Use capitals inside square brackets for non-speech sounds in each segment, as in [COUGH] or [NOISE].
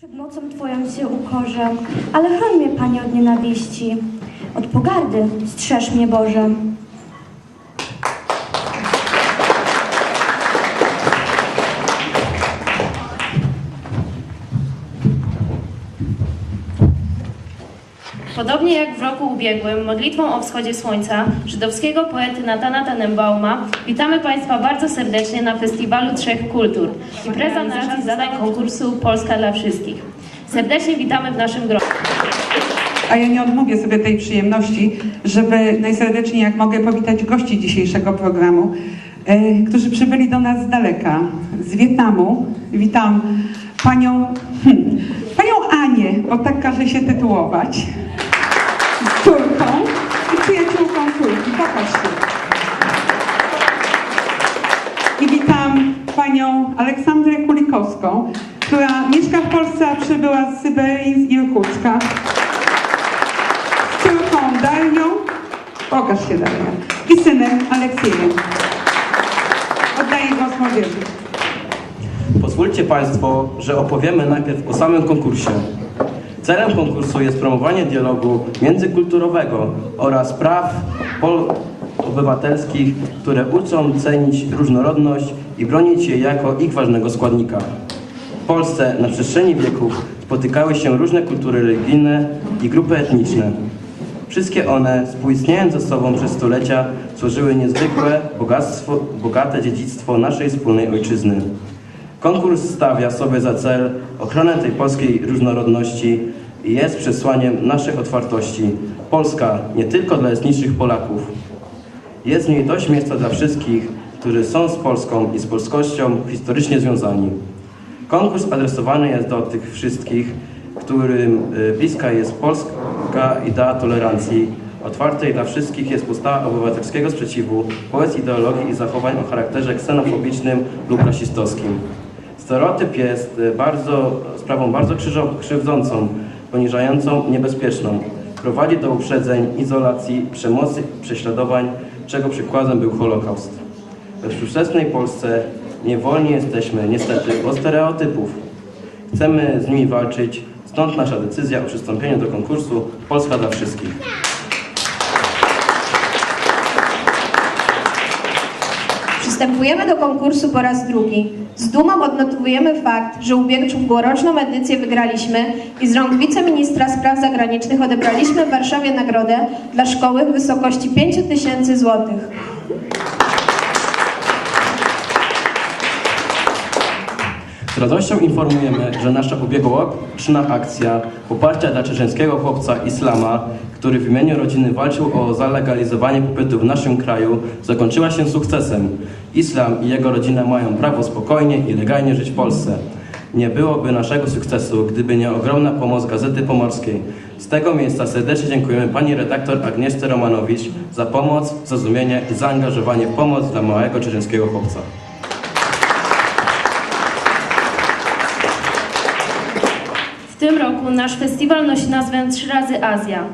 Przed mocą Twoją się ukorzę, ale chroń mnie, Panie, od nienawiści. Od pogardy strzeż mnie, Boże. Podobnie jak w roku ubiegłym, modlitwą o wschodzie słońca żydowskiego poety Natana Tenenbauma, witamy Państwa bardzo serdecznie na Festiwalu Trzech Kultur, impreza nasza zadań konkursu Polska dla Wszystkich. Serdecznie witamy w naszym gronie. A ja nie odmówię sobie tej przyjemności, żeby najserdeczniej jak mogę powitać gości dzisiejszego programu, e, którzy przybyli do nas z daleka, z Wietnamu. Witam panią, hmm, panią Anię, bo tak każe się tytułować, Aleksandrę Kulikowską, która mieszka w Polsce, a przybyła z Syberii, z Irkucka z córką Darią, pokaż się Daria, i synem Aleksiejem. Oddaję głos młodzieży. Pozwólcie Państwo, że opowiemy najpierw o samym konkursie. Celem konkursu jest promowanie dialogu międzykulturowego oraz praw pol- obywatelskich, które uczą cenić różnorodność i bronić jej jako ich ważnego składnika. W Polsce na przestrzeni wieków spotykały się różne kultury religijne i grupy etniczne. Wszystkie one, współistniejąc ze sobą przez stulecia, tworzyły niezwykłe, bogactwo, bogate dziedzictwo naszej wspólnej ojczyzny. Konkurs stawia sobie za cel ochronę tej polskiej różnorodności i jest przesłaniem naszej otwartości. Polska nie tylko dla etnicznych Polaków. Jest w niej dość miejsca dla wszystkich, którzy są z Polską i z polskością historycznie związani. Konkurs adresowany jest do tych wszystkich, którym y, bliska jest polska idea tolerancji, otwartej dla wszystkich jest postawa obywatelskiego sprzeciwu wobec ideologii i zachowań o charakterze ksenofobicznym lub rasistowskim. Stereotyp jest y, bardzo, sprawą bardzo krzywdzącą, poniżającą, niebezpieczną. Prowadzi do uprzedzeń, izolacji, przemocy, prześladowań, czego przykładem był Holokaust. We współczesnej Polsce niewolni jesteśmy niestety od stereotypów. Chcemy z nimi walczyć, stąd nasza decyzja o przystąpieniu do konkursu Polska dla wszystkich. Przystępujemy do konkursu po raz drugi. Z dumą odnotowujemy fakt, że ubiegłoroczną edycję wygraliśmy i z rąk wiceministra spraw zagranicznych odebraliśmy w Warszawie nagrodę dla szkoły w wysokości 5 tysięcy złotych. Radością informujemy, że nasza ubiegłoroczna akcja poparcia dla czeczeńskiego chłopca Islama, który w imieniu rodziny walczył o zalegalizowanie pobytu w naszym kraju, zakończyła się sukcesem. Islam i jego rodzina mają prawo spokojnie i legalnie żyć w Polsce. Nie byłoby naszego sukcesu, gdyby nie ogromna pomoc Gazety Pomorskiej. Z tego miejsca serdecznie dziękujemy pani redaktor Agnieszce Romanowicz za pomoc, zrozumienie i zaangażowanie w pomoc dla małego czeczeńskiego chłopca. Tym roku nasz festiwal nosi nazwę Trzy razy Azja.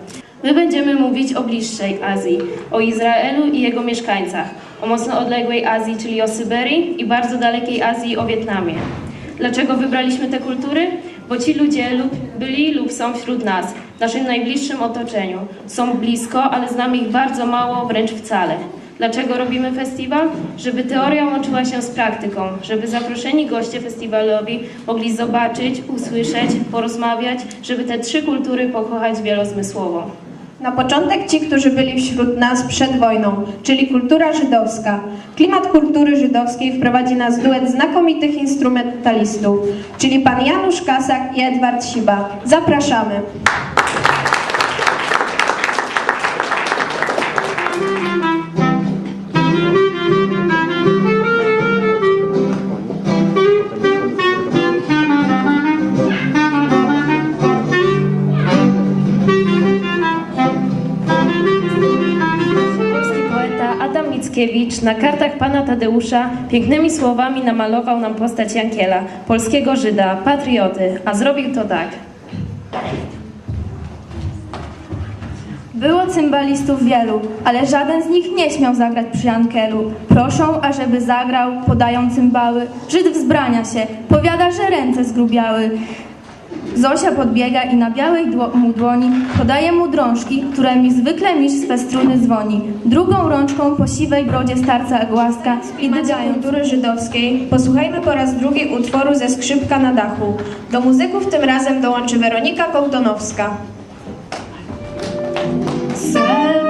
My będziemy mówić o bliższej Azji, o Izraelu i jego mieszkańcach, o mocno odległej Azji, czyli o Syberii i bardzo dalekiej Azji, o Wietnamie. Dlaczego wybraliśmy te kultury? Bo ci ludzie lub byli lub są wśród nas, w naszym najbliższym otoczeniu. Są blisko, ale znamy ich bardzo mało, wręcz wcale. Dlaczego robimy festiwal? Żeby teoria łączyła się z praktyką, żeby zaproszeni goście festiwalowi mogli zobaczyć, usłyszeć, porozmawiać, żeby te trzy kultury pokochać wielozmysłowo. Na początek ci, którzy byli wśród nas przed wojną, czyli kultura żydowska. Klimat kultury żydowskiej wprowadzi nas duet znakomitych instrumentalistów, czyli pan Janusz Kasak i Edward Siba. Zapraszamy. Mickiewicz na kartach pana Tadeusza pięknymi słowami namalował nam postać Jankiela, polskiego Żyda, patrioty, a zrobił to tak. Było cymbalistów wielu, ale żaden z nich nie śmiał zagrać przy Jankelu. Proszą, ażeby zagrał, podają cymbały. Żyd wzbrania się, powiada, że ręce zgrubiały. Zosia podbiega i na białej mu dłoni podaje mu drążki, którymi zwykle mistrz swe struny dzwoni. Drugą rączką po siwej brodzie starca głaska i dodając kultury żydowskiej, posłuchajmy po raz drugi utworu ze skrzypka na dachu. Do muzyków tym razem dołączy Weronika Kołtonowska. Standing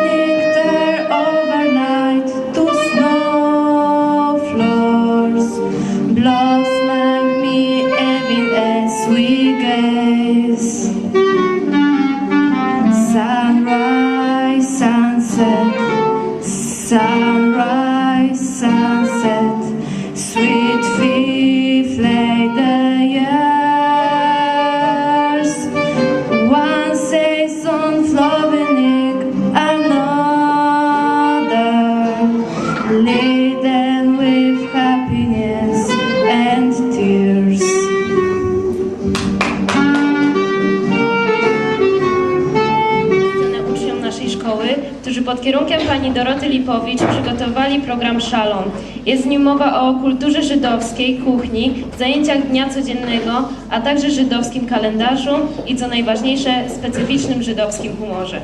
uczniom naszej szkoły, którzy pod kierunkiem pani Doroty Lipowicz przygotowali program Szalon. Jest w nim mowa o kulturze żydowskiej, kuchni, zajęciach dnia codziennego, a także żydowskim kalendarzu i co najważniejsze, specyficznym żydowskim humorze.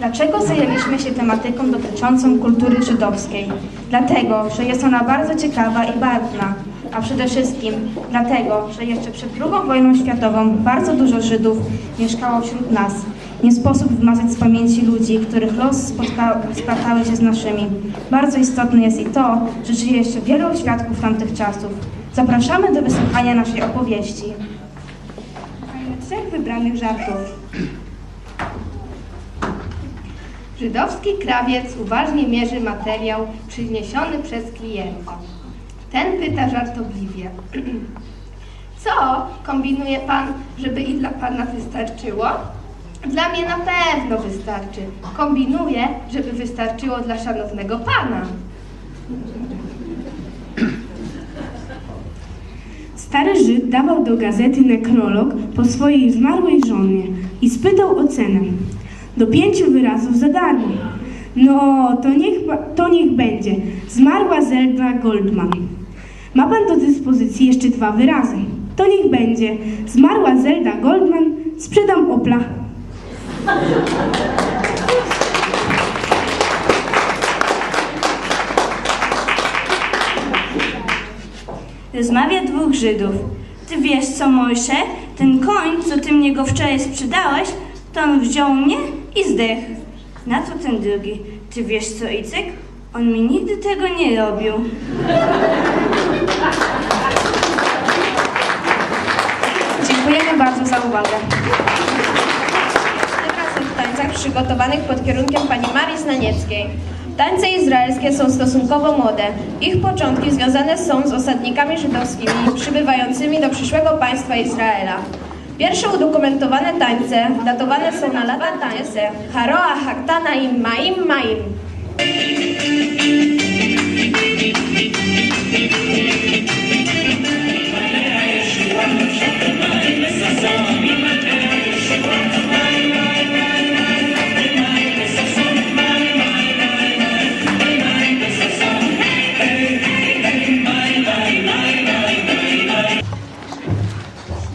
Dlaczego zajęliśmy się tematyką dotyczącą kultury żydowskiej? Dlatego, że jest ona bardzo ciekawa i barwna, a przede wszystkim dlatego, że jeszcze przed II wojną światową bardzo dużo Żydów mieszkało wśród nas. Nie sposób wymazać z pamięci ludzi, których los spotka- splatkały się z naszymi. Bardzo istotne jest i to, że żyje jeszcze wielu świadków tamtych czasów. Zapraszamy do wysłuchania naszej opowieści. Mamy trzech wybranych żartów. Żydowski krawiec uważnie mierzy materiał przyniesiony przez klienta. Ten pyta żartobliwie. [CLEARS THROAT] Co kombinuje pan, żeby i dla pana wystarczyło? Dla mnie na pewno wystarczy. Kombinuję, żeby wystarczyło dla szanownego pana. Stary Żyd dawał do gazety nekrolog po swojej zmarłej żonie i spytał o cenę. Do pięciu wyrazów za darmo. No, to niech, to niech będzie. Zmarła Zelda Goldman. Ma pan do dyspozycji jeszcze dwa wyrazy. To niech będzie. Zmarła Zelda Goldman, sprzedam Opla. Rozmawia dwóch Żydów. Ty wiesz co, Mojsze? Ten koń, co ty mnie go wczoraj sprzedałeś, to on wziął mnie i zdechł. Na co ten drugi? Ty wiesz co, Icek? On mi nigdy tego nie robił. Dziękujemy bardzo za uwagę. Tym w tańcach przygotowanych pod kierunkiem pani Marii Znanieckiej. Tańce izraelskie są stosunkowo młode. Ich początki związane są z osadnikami żydowskimi przybywającymi do przyszłego państwa Izraela. Pierwsze udokumentowane tańce datowane są na lata tańce Haroa Haktana im Maim Maim.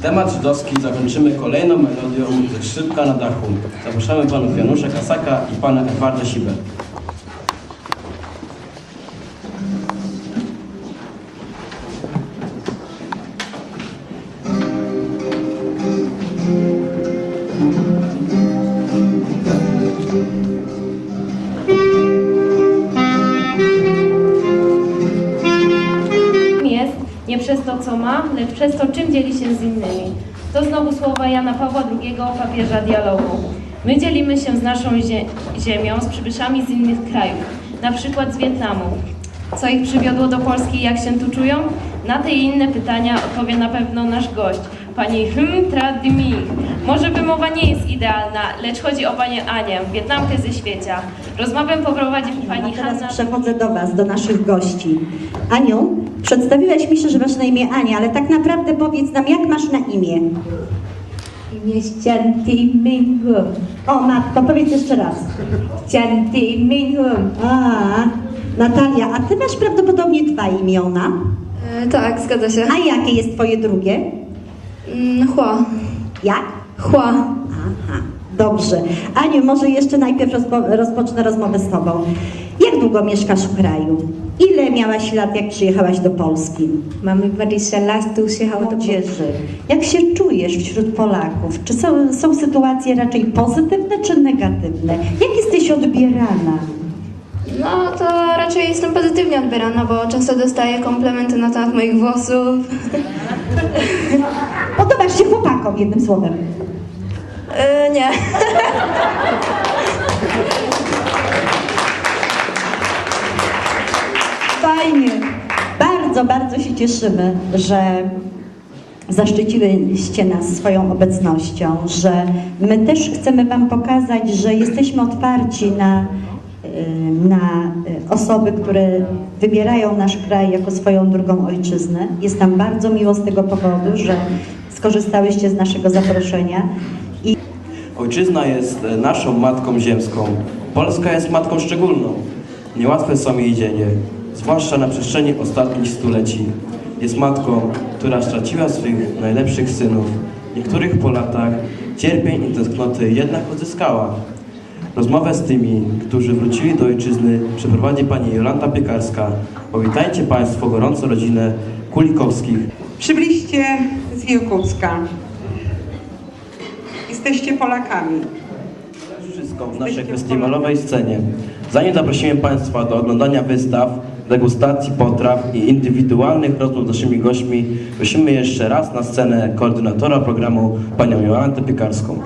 Temat żydowski zakończymy kolejną melodią ze skrzypka na dachu. Zapraszamy panów Janusza Kasaka i pana Edwarda Sibę. Co ma, lecz przez to, czym dzieli się z innymi. To znowu słowa Jana Pawła II, papieża dialogu. My dzielimy się z naszą zie- ziemią, z przybyszami z innych krajów, na przykład z Wietnamu. Co ich przywiodło do Polski i jak się tu czują? Na te i inne pytania odpowie na pewno nasz gość, pani Hm Tra. Może wymowa nie jest idealna, lecz chodzi o panią Anię, Wietnamkę ze świecia. Rozmowę poprowadzi pani A teraz Hanna. przechodzę do Was, do naszych gości. Aniu, przedstawiłaś mi się, że masz na imię Ania, ale tak naprawdę powiedz nam, jak masz na imię? Imię Ścianti Minghum. O, matko, powiedz jeszcze raz. Ścianti Minghum. A, Natalia, a Ty masz prawdopodobnie dwa imiona. tak, zgadza się. A jakie jest Twoje drugie? Chła. Jak? Chła. Aha, dobrze. Aniu, może jeszcze najpierw rozpo, rozpocznę rozmowę z Tobą. Jak długo mieszkasz w kraju? Ile miałaś lat, jak przyjechałaś do Polski? Mamy 20 lat, tu przyjechał do Młodzieży, jak się czujesz wśród Polaków? Czy są, są sytuacje raczej pozytywne czy negatywne? Jak jesteś odbierana? No to raczej jestem pozytywnie odbierana, bo często dostaję komplementy na temat moich włosów. Chłopakom, jednym słowem. Yy, nie. Fajnie. Bardzo, bardzo się cieszymy, że zaszczyciliście nas swoją obecnością, że my też chcemy Wam pokazać, że jesteśmy otwarci na, y, na osoby, które wybierają nasz kraj jako swoją drugą ojczyznę. Jest nam bardzo miło z tego powodu, że skorzystałyście z naszego zaproszenia. I Ojczyzna jest e, naszą matką ziemską. Polska jest matką szczególną. Niełatwe są jej dzienie, zwłaszcza na przestrzeni ostatnich stuleci. Jest matką, która straciła swych najlepszych synów. Niektórych po latach cierpień i tęsknoty jednak odzyskała. Rozmowę z tymi, którzy wrócili do ojczyzny, przeprowadzi pani Jolanta Piekarska. Powitajcie Państwo gorąco rodzinę Kulikowskich. Przybyliście z Irkucka. Jesteście Polakami. Wszystko w naszej festiwalowej scenie. Zanim zaprosimy Państwa do oglądania wystaw, degustacji potraw i indywidualnych rozmów z naszymi gośćmi, prosimy jeszcze raz na scenę koordynatora programu, panią Jolantę Piekarską.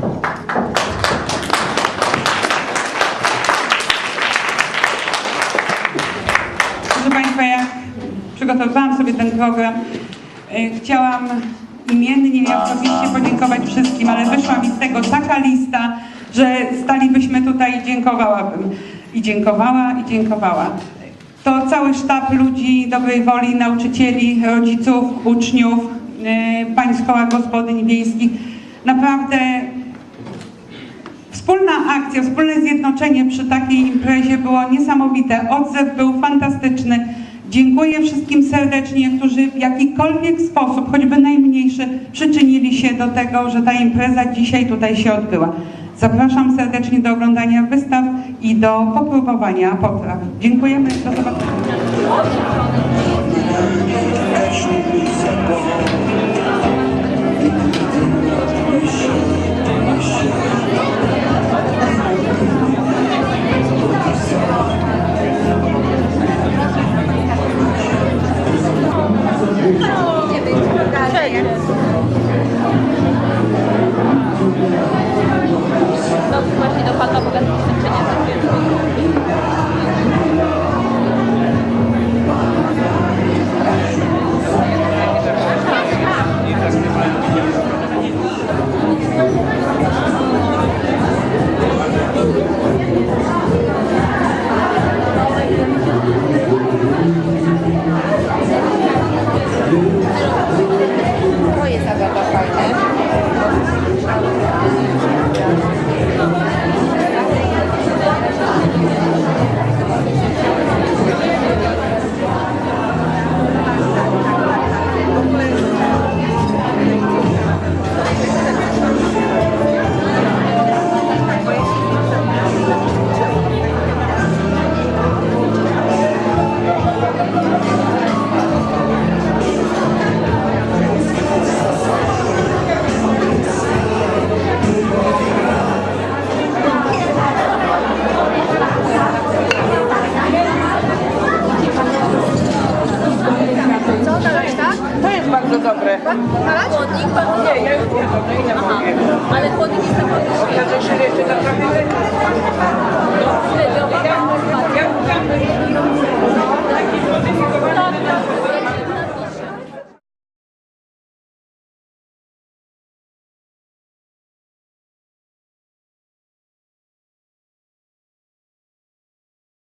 Proszę Państwa, jak przygotowywałam sobie ten program, e, chciałam imiennie i osobiście podziękować wszystkim, ale wyszła mi z tego taka lista, że stalibyśmy tutaj i dziękowałabym. I dziękowała, i dziękowała. To cały sztab ludzi dobrej woli, nauczycieli, rodziców, uczniów, e, pań z koła gospodyń wiejskich. Naprawdę Wspólna akcja, wspólne zjednoczenie przy takiej imprezie było niesamowite. Odzew był fantastyczny. Dziękuję wszystkim serdecznie, którzy w jakikolwiek sposób, choćby najmniejszy, przyczynili się do tego, że ta impreza dzisiaj tutaj się odbyła. Zapraszam serdecznie do oglądania wystaw i do popróbowania potraw. Dziękujemy. Do zobaczenia. dobry. Chłodnik? Nie, ja już nie dobry, idę po. Ale chłodnik jest naprawdę świetny. Okaże się, że jeszcze tam trochę lepiej. No, ja, ja, ja, ja, ja, ja, ja, ja, ja,